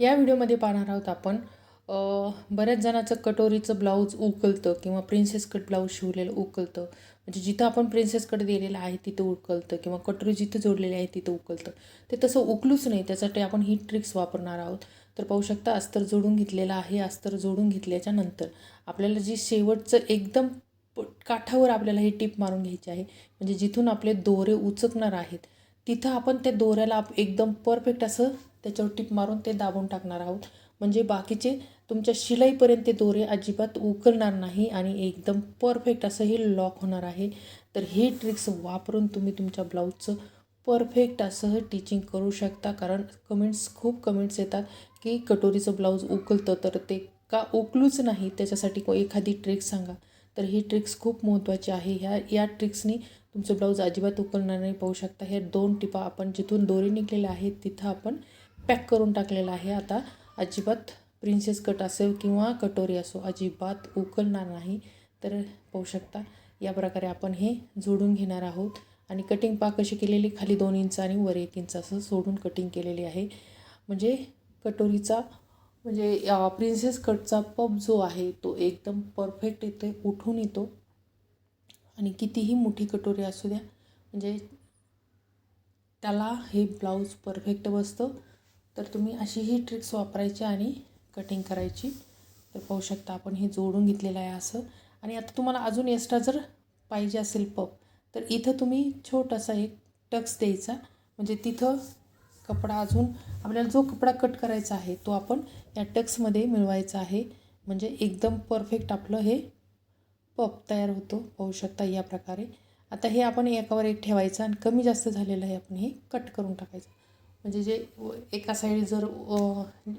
या व्हिडिओमध्ये पाहणार आहोत आपण बऱ्याच जणाचं कटोरीचं ब्लाऊज उकलतं किंवा प्रिन्सेस कट ब्लाऊज शिवलेलं उकलतं. म्हणजे जिथं आपण प्रिन्सेस कट दिलेलं आहे तिथं उकलतं किंवा कटोरी जिथं जोडलेली आहे तिथं उकलतं. ते तसं उकलूच नाही त्यासाठी आपण ही ट्रिक्स वापरणार आहोत. तर पाहू शकता अस्तर जोडून घेतलेलं आहे अस्तर जोडून घेतल्याच्या नंतर आपल्याला जी शेवटचं एकदम काठावर आपल्याला ही टीप मारून घ्यायची आहे म्हणजे जिथून आपले दोरे उचकणार आहेत तिथं आपण त्या दोऱ्याला आप- एकदम परफेक्ट असं त्याच्यावर टिप मारून ते दाबून टाकणार आहोत. म्हणजे बाकीचे तुमच्या शिलाईपर्यंत ते दोरे अजिबात उकलणार नाही आणि एकदम परफेक्ट असं हे लॉक होणार आहे. तर हे ट्रिक्स वापरून तुम्ही तुमच्या ब्लाऊजचं परफेक्ट असं टिचिंग करू शकता. कारण कमेंट्स खूप कमेंट्स येतात की कटोरीचं ब्लाऊज उकलतं तर ते का उकलूच नाही? त्याच्यासाठी को एखादी ट्रिक सांगा. तर ही ट्रिक्स खूप महत्त्वाची आहे. ह्या या ट्रिक्सनी तुमचं ब्लाऊज अजिबात उकलणार नाही पाहू शकता. हे दोन टिपा आपण जिथून दोरे निघलेले आहेत तिथं आपण पॅक करून टाकलेलं आहे. आता अजिबात प्रिन्सेस कट असेल किंवा कटोरी असो अजिबात उकलणार नाही. तर पाहू शकता या प्रकारे आपण हे जोडून घेणार आहोत. आणि कटिंग पा कशी केलेली? खाली दोन इंच आणि वर एक इंच असं सोडून कटिंग केलेली आहे. म्हणजे कटोरीचा म्हणजे प्रिन्सेस कटचा पब जो आहे तो एकदम परफेक्ट येतो उठून येतो. आणि कितीही मोठी कटोरी असू द्या म्हणजे त्याला हे ब्लाऊज परफेक्ट बसतं. तर तुम्ही अशी ही ट्रिक्स वापरायची आणि कटिंग करायची. तर पाहू शकता आपण हे जोडून घेतलेलं आहे असं. आणि आता तुम्हाला अजून एक्स्ट्रा जर पाहिजे असेल पप तर इथं तुम्ही छोटासा एक टक्स द्यायचा. म्हणजे तिथं कपडा अजून आपल्याला जो कपडा कट करायचा आहे तो आपण या टक्समध्ये मिळवायचा आहे. म्हणजे एकदम परफेक्ट आपलं हे पप तयार होतो पाहू शकता या प्रकारे. आता हे आपण एकावर एक ठेवायचं आणि कमी जास्त झालेलं आहे आपण हे कट करून टाकायचं. म्हणजे जे एका साईड जर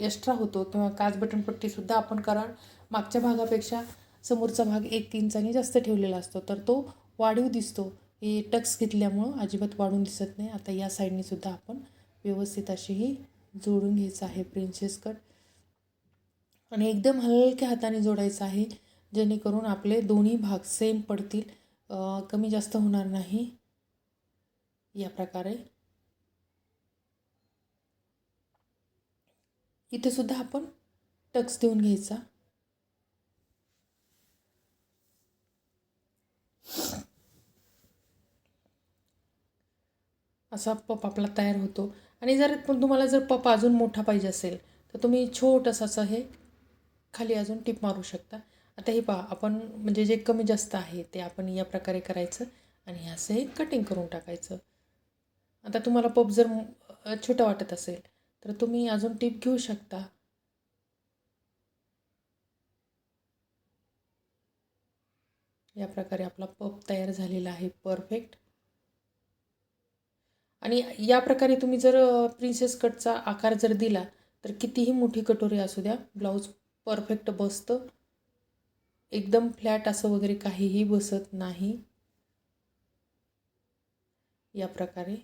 एक्स्ट्रा होतो किंवा काच बटन पट्टीसुद्धा आपण कारण मागच्या भागापेक्षा समोरचा भाग एक इंचाने जास्त ठेवलेला असतो. तर तो वाढीव दिसतो. हे टक्स घेतल्यामुळं अजिबात वाढून दिसत नाही. आता या साईडनेसुद्धा आपण व्यवस्थित अशी ही जोडून घ्यायचं आहे प्रिन्सेस कट आणि एकदम हलक्या हाताने जोडायचं आहे जेणेकरून आपले दोन्ही भाग सेम पडतील. कमी जास्त होणार नाही. या प्रकारे इथे सुद्धा आपण टक्स देऊन घ्यायचा. असा पप आपला तयार होतो. आणि जर पण तुम्हाला जर पप अजून मोठा पाहिजे असेल तर तुम्ही छोटंसं असं हे खाली अजून टिप मारू शकता. आता हे पहा आपण म्हणजे जे कमी जास्त आहे ते आपण या प्रकारे करायचं आणि असं हे कटिंग करून टाकायचं. आता तुम्हाला पप जर छोटा छोटं वाटत असेल तर तुम्ही अजून टिप घेऊ शकता. या प्रकारे आपला पप तयार झालेला आहे परफेक्ट. आणि या प्रकारे तुम्ही जर प्रिन्सेस कटचा आकार जर दिला तर कितीही मोठी कटोरी असू द्या ब्लाऊज परफेक्ट बसतं. एकदम फ्लॅट असं वगैरे काहीही बसत नाही. या प्रकारे.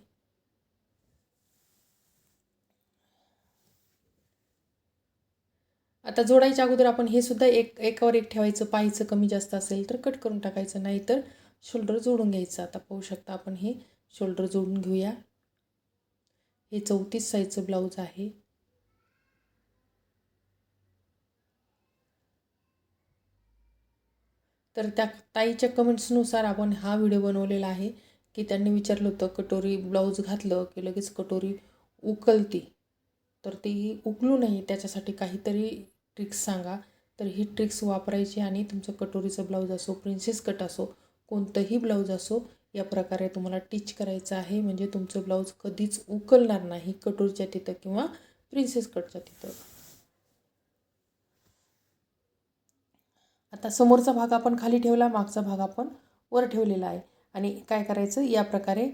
आता जोडायच्या अगोदर आपण हे सुद्धा एक एकावर एक ठेवायचं पायचं कमी जास्त असेल तर कट करून टाकायचं नाही तर शोल्डर जोडून घ्यायचं. आता पाहू शकता आपण हे शोल्डर जोडून घेऊया. हे चौतीस साईजचं ब्लाऊज आहे. तर त्या ताईच्या कमेंट्सनुसार आपण हा व्हिडिओ बनवलेला आहे की त्यांनी विचारलं होतं कटोरी ब्लाऊज घातलं की लगेच कटोरी उकलती. तर ती उकलू नाही त्याच्यासाठी काहीतरी ट्रिक्स सांगा. तर ही ट्रिक्स वापरायची आणि तुमचं कटोरीचं ब्लाऊज असो प्रिन्सेस कट असो कोणतंही ब्लाऊज असो या प्रकारे तुम्हाला टिच करायचं आहे. म्हणजे तुमचं ब्लाऊज कधीच उकलणार नाही कटोरीच्या तिथं किंवा प्रिन्सेस कटच्या तिथं. आता समोरचा भाग आपण खाली ठेवला मागचा भाग आपण वर ठेवलेला आहे. आणि काय करायचं? या प्रकारे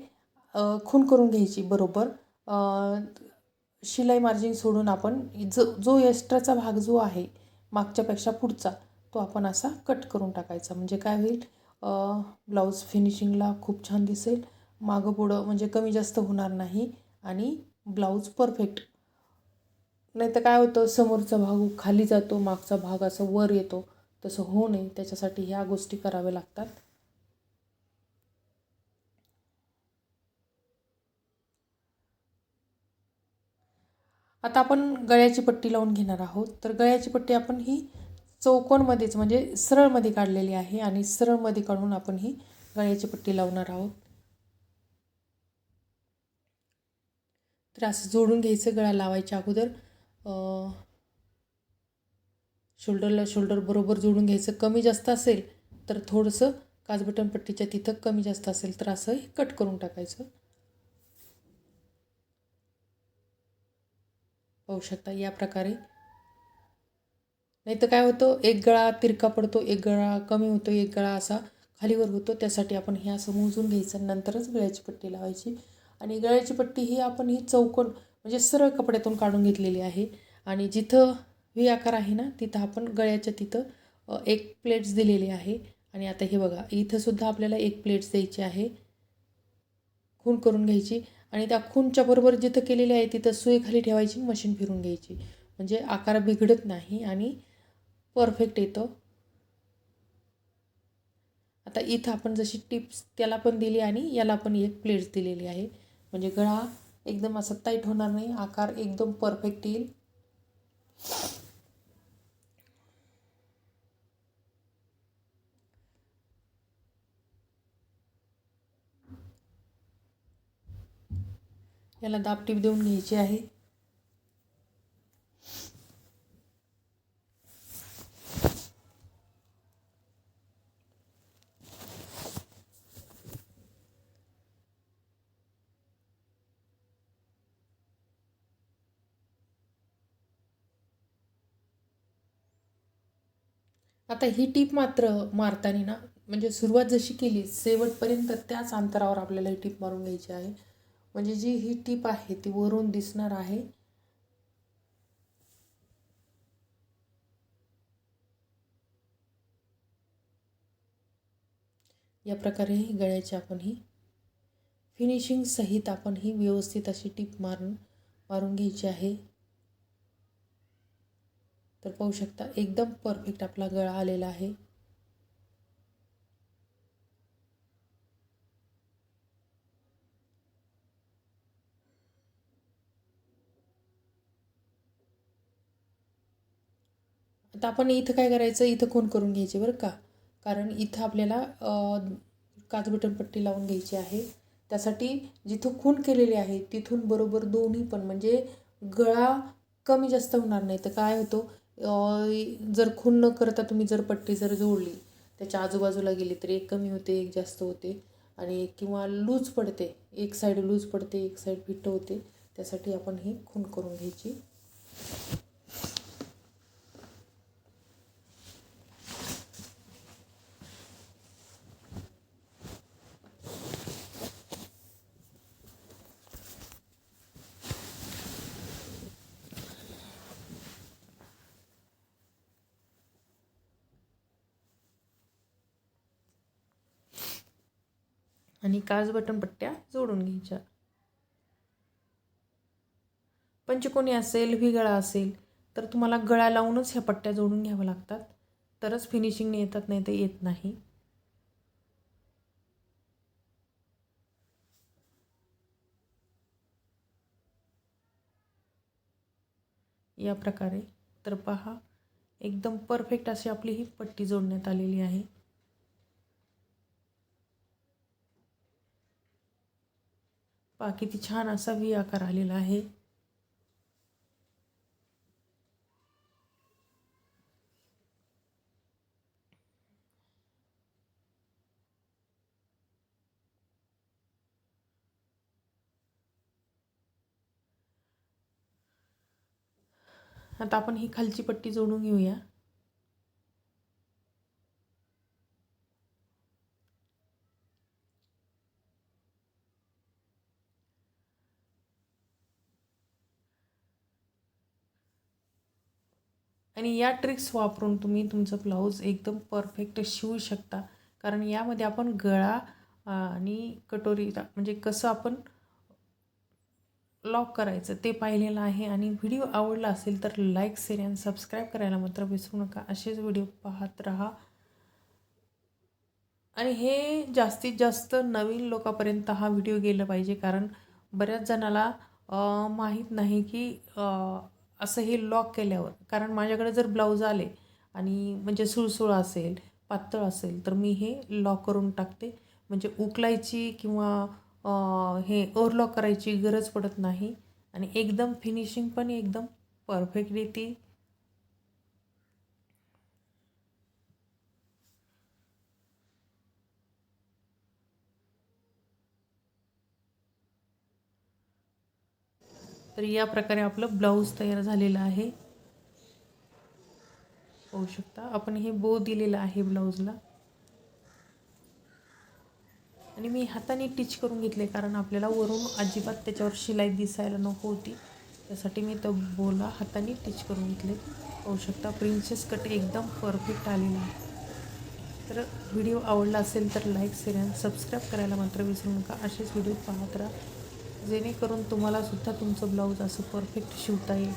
खून करून घ्यायची बरोबर. शिलाई मार्जिन सोडून आपण जो जो एक्स्ट्राचा भाग जो आहे मागच्यापेक्षा पुढचा तो आपण असा कट करून टाकायचा. म्हणजे काय होईल? ब्लाऊज फिनिशिंगला खूप छान दिसेल. मागं पुढं म्हणजे कमी जास्त होणार नाही आणि ब्लाऊज परफेक्ट नाही तर काय होतं? समोरचा भाग खाली जातो मागचा भाग असं वर येतो. तसं होऊ नये. त्याच्यासाठी ह्या गोष्टी कराव्या लागतात. आता आपण गळ्याची पट्टी लावून घेणार आहोत. तर गळ्याची पट्टी आपण ही चौकोनमध्येच म्हणजे सरळमध्ये काढलेली आहे आणि सरळमध्ये काढून आपण ही गळ्याची पट्टी लावणार आहोत. तर असं जोडून घ्यायचं गळा लावायच्या अगोदर शोल्डरला शोल्डर बरोबर जोडून घ्यायचं. कमी जास्त असेल तर थोडंसं काजबटन पट्टीच्या तिथं कमी जास्त असेल तर असं कट करून टाकायचं. पाहू शकता या प्रकारे. नाही तर काय होतं एक गळा तिरका पडतो एक गळा कमी होतो एक गळा असा खालीवर होतो. त्यासाठी आपण हे असं मोजून घ्यायचं नंतरच गळ्याची पट्टी लावायची. आणि गळ्याची पट्टी ही आपण ही चौकोन म्हणजे सरळ कपड्यातून काढून घेतलेली आहे. आणि जिथं व्ही आकार आहे ना तिथं आपण गळ्याच्या तिथं एक प्लेट्स दिलेली आहे. आणि आता हे बघा इथंसुद्धा आपल्याला एक प्लेट्स द्यायची आहे. खून करून घ्यायची. आणि त्या खूनच्या बरोबर जिथं केलेली आहे तिथं सुई खाली ठेवायची मशीन फिरून घ्यायची. म्हणजे आकार बिघडत नाही आणि परफेक्ट येतो. आता इथं आपण जशी टिप्स त्याला पण दिली आणि याला पण एक प्लेट्स दिलेली आहे. म्हणजे गळा एकदम असं टाईट होणार नाही आकार एकदम परफेक्ट येईल. याला दाबटीप देऊन घ्यायची आहे. आता ही टीप मात्र मारताना ना म्हणजे सुरुवात जशी केली शेवटपर्यंत त्याच अंतरावर आपल्याला ही टीप मारून घ्यायची आहे. म्हणजे जी ही टीप आहे ती वरून दिसणार आहे. या प्रकारे ही गळ्याची आपण ही फिनिशिंग सहित आपण ही व्यवस्थित अशी टीप मारून मारून घ्यायची आहे. तर पाहू शकता एकदम परफेक्ट आपला गळा आलेला आहे. आता आपण इथं काय करायचं? इथं खून करून घ्यायचे बरं का. कारण इथं आपल्याला काजबटन पट्टी लावून घ्यायची आहे. त्यासाठी जिथं खून केलेली आहे तिथून बरोबर दोन्ही पण म्हणजे गळा कमी जास्त होणार नाही. तर काय होतो? जर खून न करता तुम्ही जर पट्टी जर जोडली त्याच्या आजूबाजूला गेली तर एक कमी होते एक जास्त होते. आणि किंवा लूज पडते एक साईड लूज पडते एक साईड फिट्ट होते. त्यासाठी आपण ही खून करून घ्यायची. आणि काज बटन पट्ट्या जोडून घ्यायच्या. पंचकोनी असेल व्ही गळा असेल तर तुम्हाला गळा लावूनच ह्या पट्ट्या जोडून घ्याव्या लागतात. तरच फिनिशिंगने येतात नाही तर येत नाही. या प्रकारे तर पहा एकदम परफेक्ट अशी आपली ही पट्टी जोडण्यात आलेली आहे. पहा किती छान असा व्ही आकार आलेला आहे. आता आपण ही खालची पट्टी जोडून घेऊया. आणि या ट्रिक्स वापरून तुम्ही तुमचं ब्लाऊज एकदम परफेक्ट शिवू शकता. कारण यामध्ये आपण गळा आणि कटोरी म्हणजे कसं आपण लॉक करायचं ते पाहिलेलं आहे. आणि व्हिडिओ आवडला असेल तर लाईक शेअर आणि सबस्क्राईब करायला मात्र विसरू नका. असेच व्हिडिओ पाहत राहा. आणि हे जास्तीत जास्त नवीन लोकांपर्यंत हा व्हिडिओ गेला पाहिजे. कारण बऱ्याच जणाला माहीत नाही की असं हे लॉक केल्यावर कारण माझ्याकडे जर ब्लाऊज आले आणि म्हणजे सुळसुळ असेल पातळ असेल तर मी हे लॉक करून टाकते. म्हणजे उकलायची किंवा हे ओव्हरलॉक करायची गरज पडत नाही. आणि एकदम फिनिशिंग पण एकदम परफेक्ट येते तर या प्रकारे आपलं ब्लाऊज तयार झालेलं आहे. पाहू शकता आपण हे बो दिलेलं आहे ब्लाऊजला. आणि मी हाताने टिच करून घेतले कारण आपल्याला वरून अजिबात त्याच्यावर शिलाई दिसायला नको होती. त्यासाठी मी तो बोला हाताने टिच करून घेतले पाहू शकता प्रिन्सेस कट एकदम परफेक्ट आलेला आहे. तर व्हिडिओ आवडला असेल तर लाईक शेअर आणि सबस्क्राईब करायला मात्र विसरू नका. असेच व्हिडिओ पाहत राहा. जेणेकरून तुम्हाला सुद्धा तुमचं ब्लाऊज असं परफेक्ट शिवता येईल.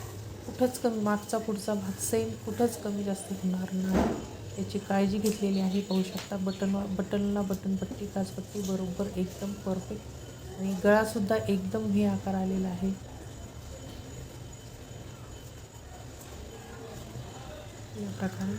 कुठंच कमी मागचा पुढचा भाग सेम कुठंच कमी जास्त होणार नाही. याची काळजी घेतलेली आहे पाहू शकता. बटन बटनला बटन पट्टी काचपट्टी बरोबर एकदम परफेक्ट आणि गळासुद्धा एकदम हे आकार आलेला आहे. या प्रकारे.